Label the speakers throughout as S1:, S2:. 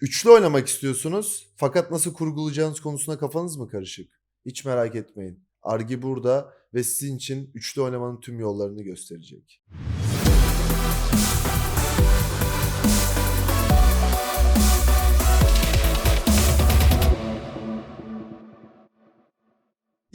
S1: Üçlü oynamak istiyorsunuz fakat nasıl kurgulayacağınız konusunda kafanız mı karışık? Hiç merak etmeyin. Argi burada ve sizin için üçlü oynamanın tüm yollarını gösterecek.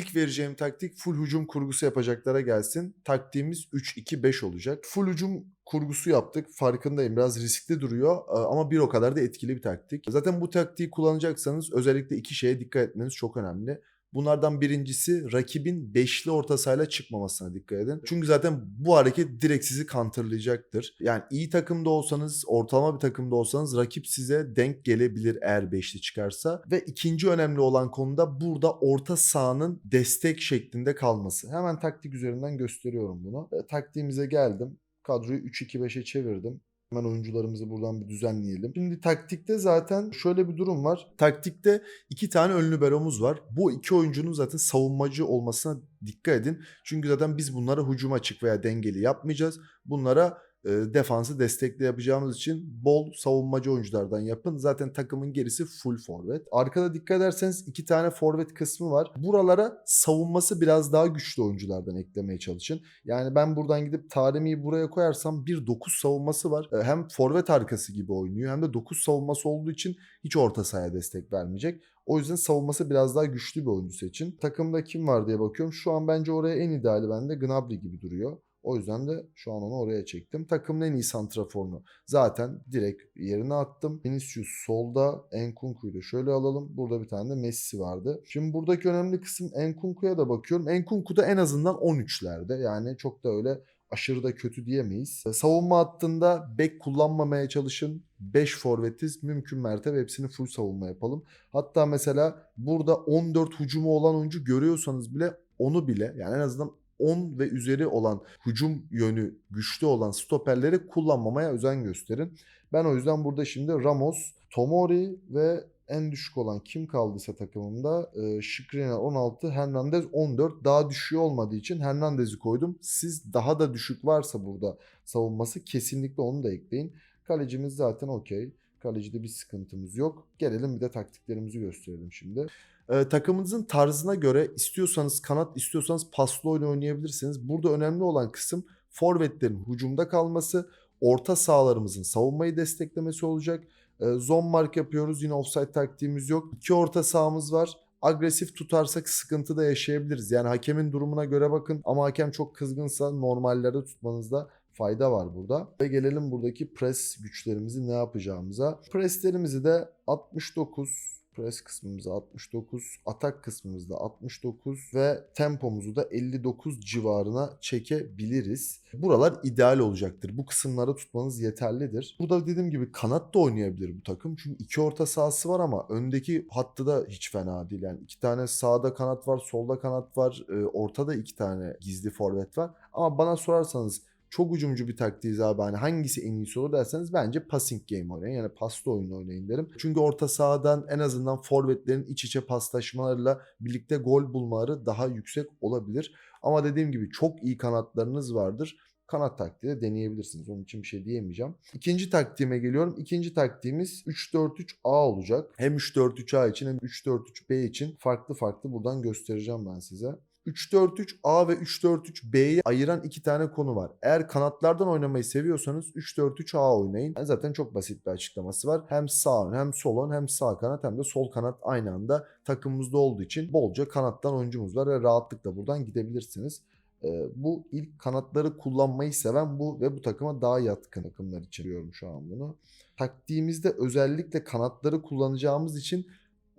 S1: İlk vereceğim taktik full hücum kurgusu yapacaklara gelsin. Taktiğimiz 3-2-5 olacak. Full hücum kurgusu yaptık. Farkındayım biraz riskli duruyor e, ama bir o kadar da etkili bir taktik. Zaten bu taktiği kullanacaksanız özellikle iki şeye dikkat etmeniz çok önemli. Bunlardan birincisi rakibin beşli orta sahayla çıkmamasına dikkat edin. Çünkü zaten bu hareket direkt sizi counterlayacaktır. Yani iyi takımda olsanız, ortalama bir takımda olsanız rakip size denk gelebilir eğer beşli çıkarsa. Ve ikinci önemli olan konuda burada orta sahanın destek şeklinde kalması. Hemen taktik üzerinden gösteriyorum bunu. E, taktiğimize geldim. Kadroyu 3-2-5'e çevirdim. Hemen oyuncularımızı buradan bir düzenleyelim. Şimdi taktikte zaten şöyle bir durum var. Taktikte iki tane ön liberomuz var. Bu iki oyuncunun zaten savunmacı olmasına dikkat edin. Çünkü zaten biz bunlara hücum açık veya dengeli yapmayacağız. Bunlara defansı destekli yapacağımız için bol savunmacı oyunculardan yapın. Zaten takımın gerisi full forvet. Arkada dikkat ederseniz iki tane forvet kısmı var. Buralara savunması biraz daha güçlü oyunculardan eklemeye çalışın. Yani ben buradan gidip Taremi'yi buraya koyarsam bir 9 savunması var. Hem forvet arkası gibi oynuyor hem de 9 savunması olduğu için hiç orta sahaya destek vermeyecek. O yüzden savunması biraz daha güçlü bir oyuncu seçin. Takımda kim var diye bakıyorum. Şu an bence oraya en ideali bende Gnabry gibi duruyor. O yüzden de şu an onu oraya çektim. Takımın en iyi santraforunu zaten direkt yerine attım. Vinicius solda, Enkunku'yu şöyle alalım. Burada bir tane de Messi vardı. Şimdi buradaki önemli kısım Enkunku'ya da bakıyorum. Enkunku da en azından 13'lerde. Yani çok da öyle aşırı da kötü diyemeyiz. Savunma hattında bek kullanmamaya çalışın. 5 forvetiz. Mümkün mertebe hepsini full savunma yapalım. Hatta mesela burada 14 hücumu olan oyuncu görüyorsanız bile onu bile yani en azından 10 ve üzeri olan hücum yönü güçlü olan stoperleri kullanmamaya özen gösterin. Ben o yüzden burada şimdi Ramos, Tomori ve en düşük olan kim kaldıysa takımımda e, Skriniar 16, Hernandez 14. Daha düşüğü olmadığı için Hernandez'i koydum. Siz daha da düşük varsa burada savunması kesinlikle onu da ekleyin. Kalecimiz zaten okey. Kalecide bir sıkıntımız yok. Gelelim bir de taktiklerimizi gösterelim şimdi. Ee, takımınızın tarzına göre istiyorsanız kanat istiyorsanız paslı oyun oynayabilirsiniz. Burada önemli olan kısım forvetlerin hücumda kalması, orta sahalarımızın savunmayı desteklemesi olacak. Ee, zone mark yapıyoruz. Yine offside taktiğimiz yok. İki orta sahamız var. Agresif tutarsak sıkıntı da yaşayabiliriz. Yani hakemin durumuna göre bakın ama hakem çok kızgınsa normallerde tutmanızda fayda var burada. Ve gelelim buradaki pres güçlerimizi ne yapacağımıza. Preslerimizi de 69 Press kısmımızda 69, atak kısmımızda 69 ve tempomuzu da 59 civarına çekebiliriz. Buralar ideal olacaktır. Bu kısımları tutmanız yeterlidir. Burada dediğim gibi kanat da oynayabilir bu takım. Çünkü iki orta sahası var ama öndeki hattı da hiç fena değil. Yani iki tane sağda kanat var, solda kanat var. e, Ortada iki tane gizli forvet var. Ama bana sorarsanız çok ucumcu bir taktiğiz abi. Hani hangisi en iyisi olur derseniz bence passing game oynayın. Yani paslı oyun oynayın derim. Çünkü orta sahadan en azından forvetlerin iç içe paslaşmalarıyla birlikte gol bulmaları daha yüksek olabilir. Ama dediğim gibi çok iyi kanatlarınız vardır. Kanat taktiği de deneyebilirsiniz. Onun için bir şey diyemeyeceğim. İkinci taktiğime geliyorum. İkinci taktiğimiz 3-4-3-A olacak. Hem 3-4-3-A için hem 3-4-3-B için farklı farklı buradan göstereceğim ben size. 3-4-3-A ve 3-4-3-B'yi ayıran iki tane konu var. Eğer kanatlardan oynamayı seviyorsanız 3-4-3-A oynayın. Yani zaten çok basit bir açıklaması var. Hem sağ ön hem sol ön hem sağ kanat hem de sol kanat aynı anda takımımızda olduğu için bolca kanattan oyuncumuz var ve rahatlıkla buradan gidebilirsiniz. Ee, bu ilk kanatları kullanmayı seven bu ve bu takıma daha yatkın takımlar için diyorum şu an bunu. Taktiğimizde özellikle kanatları kullanacağımız için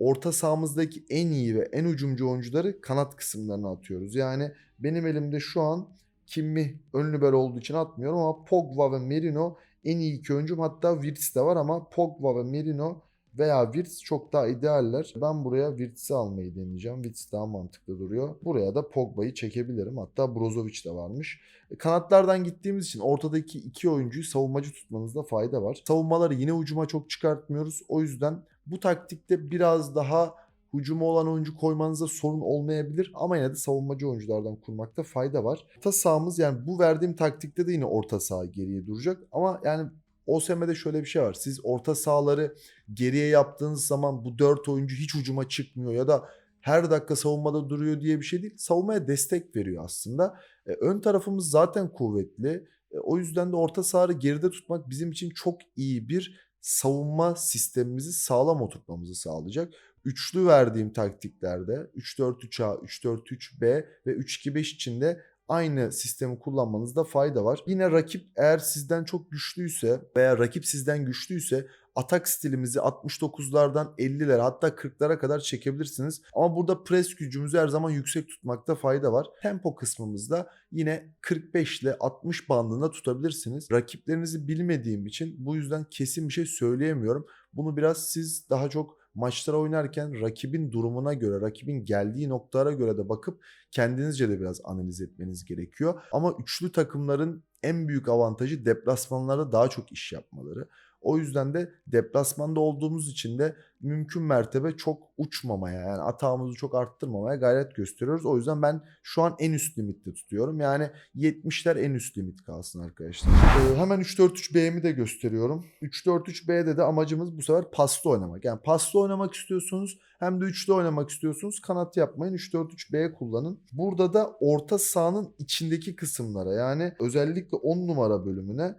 S1: orta sahamızdaki en iyi ve en ucumcu oyuncuları kanat kısımlarına atıyoruz. Yani benim elimde şu an Kimmi ön libero olduğu için atmıyorum ama Pogba ve Merino en iyi iki oyuncum. Hatta Wirtz de var ama Pogba ve Merino veya Wirtz çok daha idealler. Ben buraya Wirtz'i almayı deneyeceğim. Wirtz daha mantıklı duruyor. Buraya da Pogba'yı çekebilirim. Hatta Brozovic de varmış. E, Kanatlardan gittiğimiz için ortadaki iki oyuncuyu savunmacı tutmanızda fayda var. Savunmaları yine ucuma çok çıkartmıyoruz. O yüzden bu taktikte biraz daha hücuma olan oyuncu koymanıza sorun olmayabilir ama yine de savunmacı oyunculardan kurmakta fayda var. Orta sahamız yani bu verdiğim taktikte de yine orta saha geriye duracak ama yani OSM'de şöyle bir şey var. Siz orta sahaları geriye yaptığınız zaman bu 4 oyuncu hiç ucuma çıkmıyor ya da her dakika savunmada duruyor diye bir şey değil. Savunmaya destek veriyor aslında. E, ön tarafımız zaten kuvvetli. E, o yüzden de orta sahaları geride tutmak bizim için çok iyi bir savunma sistemimizi sağlam oturtmamızı sağlayacak. Üçlü verdiğim taktiklerde 3-4-3A, 3-4-3B ve 3-2-5 için de aynı sistemi kullanmanızda fayda var. Yine rakip eğer sizden çok güçlüyse veya rakip sizden güçlüyse atak stilimizi 69'lardan 50'lere hatta 40'lara kadar çekebilirsiniz. Ama burada pres gücümüzü her zaman yüksek tutmakta fayda var. Tempo kısmımızda yine 45 ile 60 bandında tutabilirsiniz. Rakiplerinizi bilmediğim için bu yüzden kesin bir şey söyleyemiyorum. Bunu biraz siz daha çok maçlara oynarken rakibin durumuna göre, rakibin geldiği noktalara göre de bakıp kendinizce de biraz analiz etmeniz gerekiyor. Ama üçlü takımların en büyük avantajı deplasmanlarda daha çok iş yapmaları. O yüzden de deplasmanda olduğumuz için de mümkün mertebe çok uçmamaya yani atağımızı çok arttırmamaya gayret gösteriyoruz. O yüzden ben şu an en üst limitte tutuyorum. Yani 70'ler en üst limit kalsın arkadaşlar. Ee, hemen 3-4-3-B'mi de gösteriyorum. 3-4-3-B'de de amacımız bu sefer paslı oynamak. Yani paslı oynamak istiyorsunuz hem de üçlü oynamak istiyorsunuz. Kanat yapmayın 3-4-3-B kullanın. Burada da orta sahanın içindeki kısımlara yani özellikle 10 numara bölümüne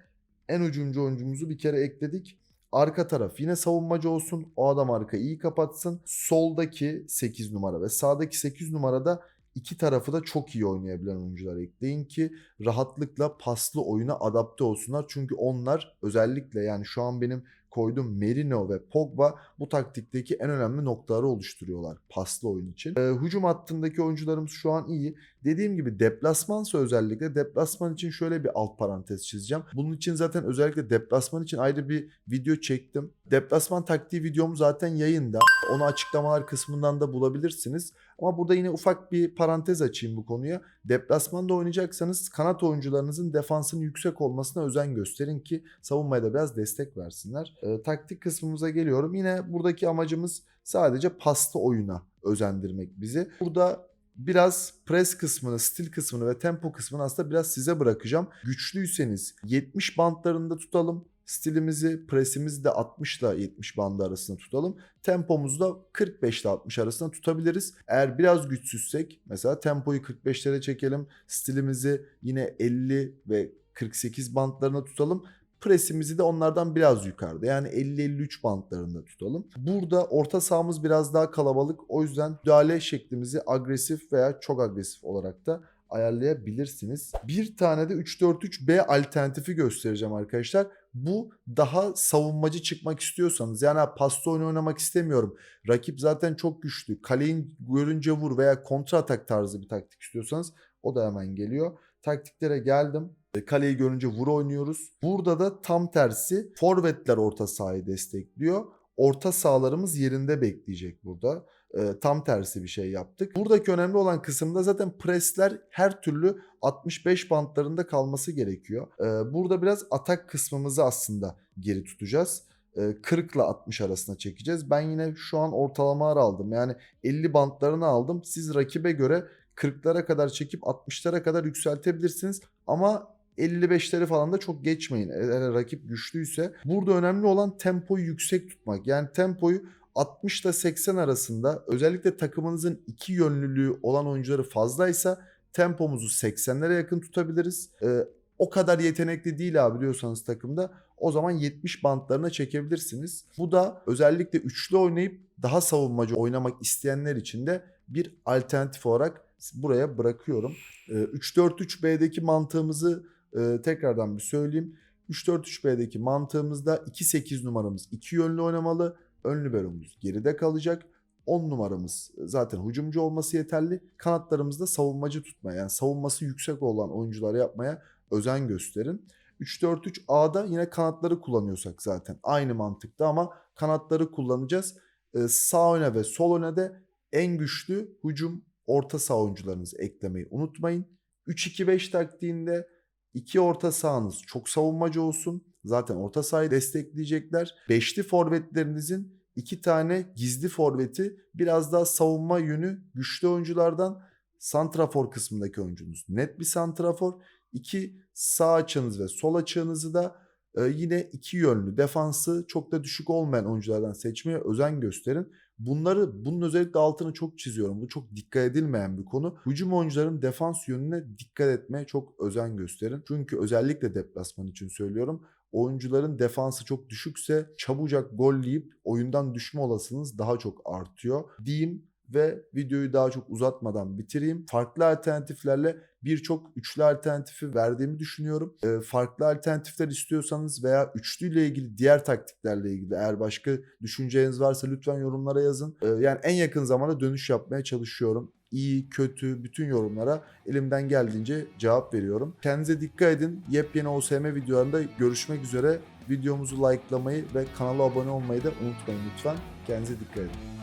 S1: en ucuncu oyuncumuzu bir kere ekledik. Arka taraf yine savunmacı olsun. O adam arka iyi kapatsın. Soldaki 8 numara ve sağdaki 8 numarada iki tarafı da çok iyi oynayabilen oyuncular ekleyin ki rahatlıkla paslı oyuna adapte olsunlar. Çünkü onlar özellikle yani şu an benim koyduğum Merino ve Pogba bu taktikteki en önemli noktaları oluşturuyorlar paslı oyun için. Ee, hücum hattındaki oyuncularımız şu an iyi. Dediğim gibi deplasmansa özellikle deplasman için şöyle bir alt parantez çizeceğim. Bunun için zaten özellikle deplasman için ayrı bir video çektim. Deplasman taktiği videom zaten yayında. Onu açıklamalar kısmından da bulabilirsiniz. Ama burada yine ufak bir parantez açayım bu konuya. Deplasmanda oynayacaksanız kanat oyuncularınızın defansının yüksek olmasına özen gösterin ki savunmaya da biraz destek versinler. Ee, taktik kısmımıza geliyorum. Yine buradaki amacımız sadece pasta oyuna özendirmek bizi. Burada biraz pres kısmını, stil kısmını ve tempo kısmını aslında biraz size bırakacağım. Güçlüyseniz 70 bantlarında tutalım. Stilimizi, presimizi de 60 ile 70 bandı arasında tutalım. Tempomuzu da 45 ile 60 arasında tutabiliriz. Eğer biraz güçsüzsek mesela tempoyu 45'lere çekelim. Stilimizi yine 50 ve 48 bantlarına tutalım. Presimizi de onlardan biraz yukarıda yani 50-53 bantlarında tutalım. Burada orta sahamız biraz daha kalabalık. O yüzden müdahale şeklimizi agresif veya çok agresif olarak da ayarlayabilirsiniz. Bir tane de 3-4-3-B alternatifi göstereceğim arkadaşlar. Bu daha savunmacı çıkmak istiyorsanız yani pasta oyunu oynamak istemiyorum. Rakip zaten çok güçlü. Kaleyi görünce vur veya kontra atak tarzı bir taktik istiyorsanız o da hemen geliyor. Taktiklere geldim. E, Kaleyi görünce vur oynuyoruz. Burada da tam tersi forvetler orta sahayı destekliyor. Orta sahalarımız yerinde bekleyecek burada. E, tam tersi bir şey yaptık. Buradaki önemli olan kısımda zaten presler her türlü 65 bantlarında kalması gerekiyor. E, burada biraz atak kısmımızı aslında geri tutacağız. E, 40 ile 60 arasına çekeceğiz. Ben yine şu an ortalamalar aldım. Yani 50 bantlarını aldım. Siz rakibe göre 40'lara kadar çekip 60'lara kadar yükseltebilirsiniz. Ama 55'leri falan da çok geçmeyin. Eğer rakip güçlüyse. Burada önemli olan tempoyu yüksek tutmak. Yani tempoyu 60 ile 80 arasında özellikle takımınızın iki yönlülüğü olan oyuncuları fazlaysa tempomuzu 80'lere yakın tutabiliriz. Ee, o kadar yetenekli değil abi biliyorsanız takımda o zaman 70 bantlarına çekebilirsiniz. Bu da özellikle üçlü oynayıp daha savunmacı oynamak isteyenler için de bir alternatif olarak buraya bırakıyorum. Ee, 3-4-3-B'deki mantığımızı e, tekrardan bir söyleyeyim. 3-4-3-B'deki mantığımızda 2-8 numaramız iki yönlü oynamalı. Ön liberomuz geride kalacak. 10 numaramız zaten hücumcu olması yeterli. Kanatlarımızda savunmacı tutmaya yani savunması yüksek olan oyuncular yapmaya özen gösterin. 3-4-3-A'da yine kanatları kullanıyorsak zaten aynı mantıkta ama kanatları kullanacağız. Ee, sağ öne ve sol öne de en güçlü hücum orta saha oyuncularınızı eklemeyi unutmayın. 3-2-5 taktiğinde iki orta sahanız çok savunmacı olsun. Zaten orta sahayı destekleyecekler. Beşli forvetlerinizin iki tane gizli forveti biraz daha savunma yönü güçlü oyunculardan santrafor kısmındaki oyuncunuz net bir santrafor. İki sağ açığınız ve sol açığınızı da Ee, yine iki yönlü defansı çok da düşük olmayan oyunculardan seçmeye özen gösterin. Bunları bunun özellikle altını çok çiziyorum. Bu çok dikkat edilmeyen bir konu. Hücum oyuncuların defans yönüne dikkat etmeye çok özen gösterin. Çünkü özellikle deplasman için söylüyorum. Oyuncuların defansı çok düşükse çabucak golleyip oyundan düşme olasılığınız daha çok artıyor. Diyeyim ve videoyu daha çok uzatmadan bitireyim. Farklı alternatiflerle birçok üçlü alternatifi verdiğimi düşünüyorum. Ee, farklı alternatifler istiyorsanız veya üçlüyle ilgili diğer taktiklerle ilgili eğer başka düşünceniz varsa lütfen yorumlara yazın. Ee, yani en yakın zamanda dönüş yapmaya çalışıyorum. İyi, kötü, bütün yorumlara elimden geldiğince cevap veriyorum. Kendinize dikkat edin. Yepyeni OSM videolarında görüşmek üzere. Videomuzu likelamayı ve kanala abone olmayı da unutmayın lütfen. Kendinize dikkat edin.